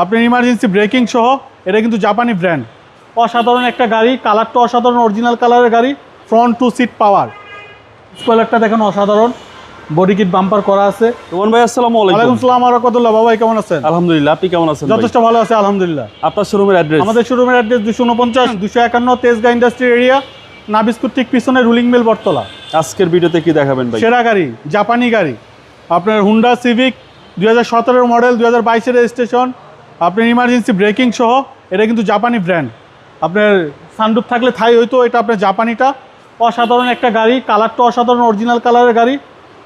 আপনার emergency breaking সহ এটা কিন্তু জাপানি ব্র্যান্ড অসাধারণ একটা গাড়ি কালারটা অসাধারণ অরিজিনাল কালারের গাড়ি ফ্রন্ট টু সিট পাওয়ার স্পয়লারটা দেখেন অসাধারণ। বডি কিট বাম্পার করা আছে। রোমান ভাই আসসালামু ওয়ালাইকুম আলাইকুম সালাম রহমতুল্লাহ বাবাই কেমন আছেন? আলহামদুলিল্লাহ আপনি কেমন আছেন যথেষ্ট ভালো আছে আলহামদুলিল্লাহ। আপনার শোরুমের অ্যাড্রেস আমাদের শোরুমের অ্যাড্রেস দুশো উনপঞ্চাশ দুশো একান্ন তেজগা ইন্ডাস্ট্রি এরিয়া নাবিস্কুট ঠিক পিছনে রুলিং মিল বটতলা। আজকের ভিডিওতে কি দেখাবেন ভাই? সেরা গাড়ি জাপানি গাড়ি। আপনার হুন্ডা সিভিক দুই হাজার মডেল দুই হাজার বাইশের রেজিস্ট্রেশন আপনার ইমার্জেন্সি ব্রেকিং সহ এটা কিন্তু জাপানি ব্র্যান্ড আপনার সানরুফ থাকলে থাই হইতো এটা আপনার জাপানিটা। অসাধারণ একটা গাড়ি কালারটা অসাধারণ অরিজিনাল কালারের গাড়ি।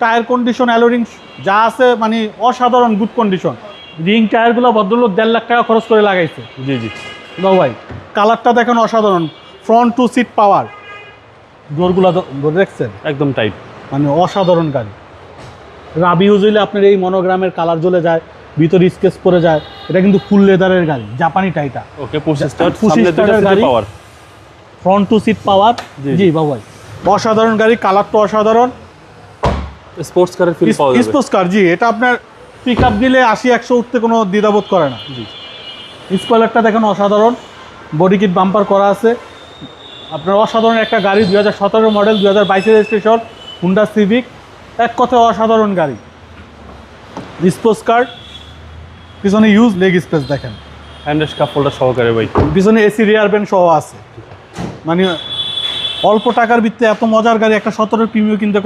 টায়ার কন্ডিশন অ্যালোরিং যা আছে মানে অসাধারণ গুড কন্ডিশন রিং টায়ারগুলো ভদ্রলোক দেড় লাখ টাকা খরচ করে লাগাইছে। জি জি। বাবু ভাই। কালারটা দেখেন অসাধারণ ফ্রন্ট টু সিট পাওয়ার ডোরগুলো দেখছেন একদম টাইট মানে অসাধারণ গাড়ি। রাবি হইলে আপনার এই মনোগ্রামের কালার জ্বলে যায়। ভিতরে স্কেচ পরে যায় এটা কিন্তু ফুল লেদারের গাড়ি জাপানি টাইটা ওকে গাড়ি। Power front two seat power জি, জি। বাবু ভাই অসাধারণ গাড়ি কালার তো অসাধারণ। স্পোর্টস কারের ফিল পাওয়া যাবে। স্পোর্টস কার জি এটা আপনার পিক আপ দিলে আশি একশো উঠতে কোনো দ্বিধাবোধ করে না। জি। স্পয়লারটা দেখেন অসাধারণ। বডি কিট বাম্পার করা আছে। আপনার অসাধারণ একটা গাড়ি দুই হাজার সতেরো মডেল দুই হাজার বাইশের রেজিস্ট্রেশন হুন্ডা সিভিক এক কথায় অসাধারণ গাড়ি। স্পোর্টস কার পিছনে ইউজ লেগ স্পেস দেখেন। হ্যান্ডেস কাপ হোল্ডার সহকারে ভাই। পিছনে এসি রেয়ার ব্যান্ড সহ আছে। মানে অল্প টাকার ভিত্তিতে এত মজার গাড়ি একটা সতেরো প্রিমিও কিনতে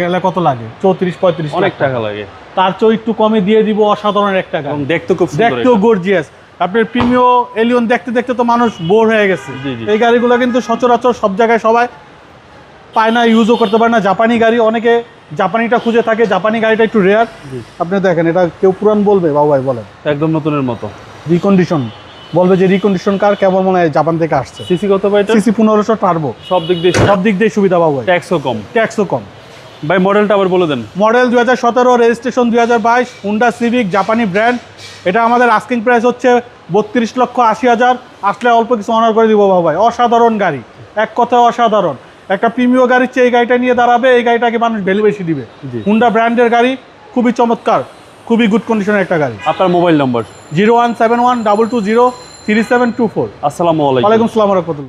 গেলে কত লাগে? চৌত্রিশ পঁয়ত্রিশ অনেক টাকা। লাগে। তার চেয়েও একটু কমে দিয়ে দিব অসাধারণ একটা গাড়ি। দেখতে খুব দেখতেও গর্জিয়াস আপনার প্রিমিও এলিয়ন দেখতে দেখতে তো মানুষ বোর হয়ে গেছে। এই গাড়িগুলো কিন্তু সচরাচর সব জায়গায় সবাই পায় না ইউজও করতে পারে না। জাপানি গাড়ি অনেকে জাপানিটা খুঁজে থাকে জাপানি গাড়িটা একটু রেয়ার। আপনি দেখেন এটা কেউ পুরান বলবে বাবু ভাই বলেন। একদম নতুনের মতো। রিকন্ডিশন বলবে যে রিকন্ডিশন কার কেবল মনে হয় জাপান থেকে আসছে। সিসি কত ভাই সিসি পনেরোশো টার্বো সব দিক দিয়ে সব দিক দিয়ে সুবিধা বাবু ভাই। ট্যাক্সও কম। ট্যাক্সও কম। ভাই মডেলটা আবার বলে দেন। মডেল দু হাজার সতেরো রেজিস্ট্রেশন দুই হাজার বাইশ হুন্ডা সিভিক জাপানি ব্র্যান্ড এটা আমাদের আস্কিং প্রাইস হচ্ছে বত্রিশ লক্ষ আশি হাজার। আসলে অল্প কিছু অনার করে দিব বাবা ভাই। অসাধারণ গাড়ি। এক কথায় অসাধারণ। একটা প্রিমিও গাড়ির চেয়ে এই গাড়িটা নিয়ে দাঁড়াবে এই গাড়িটাকে মানুষ ভ্যালু বেশি দিবে। হুন্ডা ব্র্যান্ডের গাড়ি খুবই চমৎকার খুবই গুড কন্ডিশনের একটা গাড়ি। আপনার mobile number zero one seven one double two zero three seven two four. আসসালামু আলাইকুম। ওয়ালাইকুম সালাম রহমতুল্লাহ।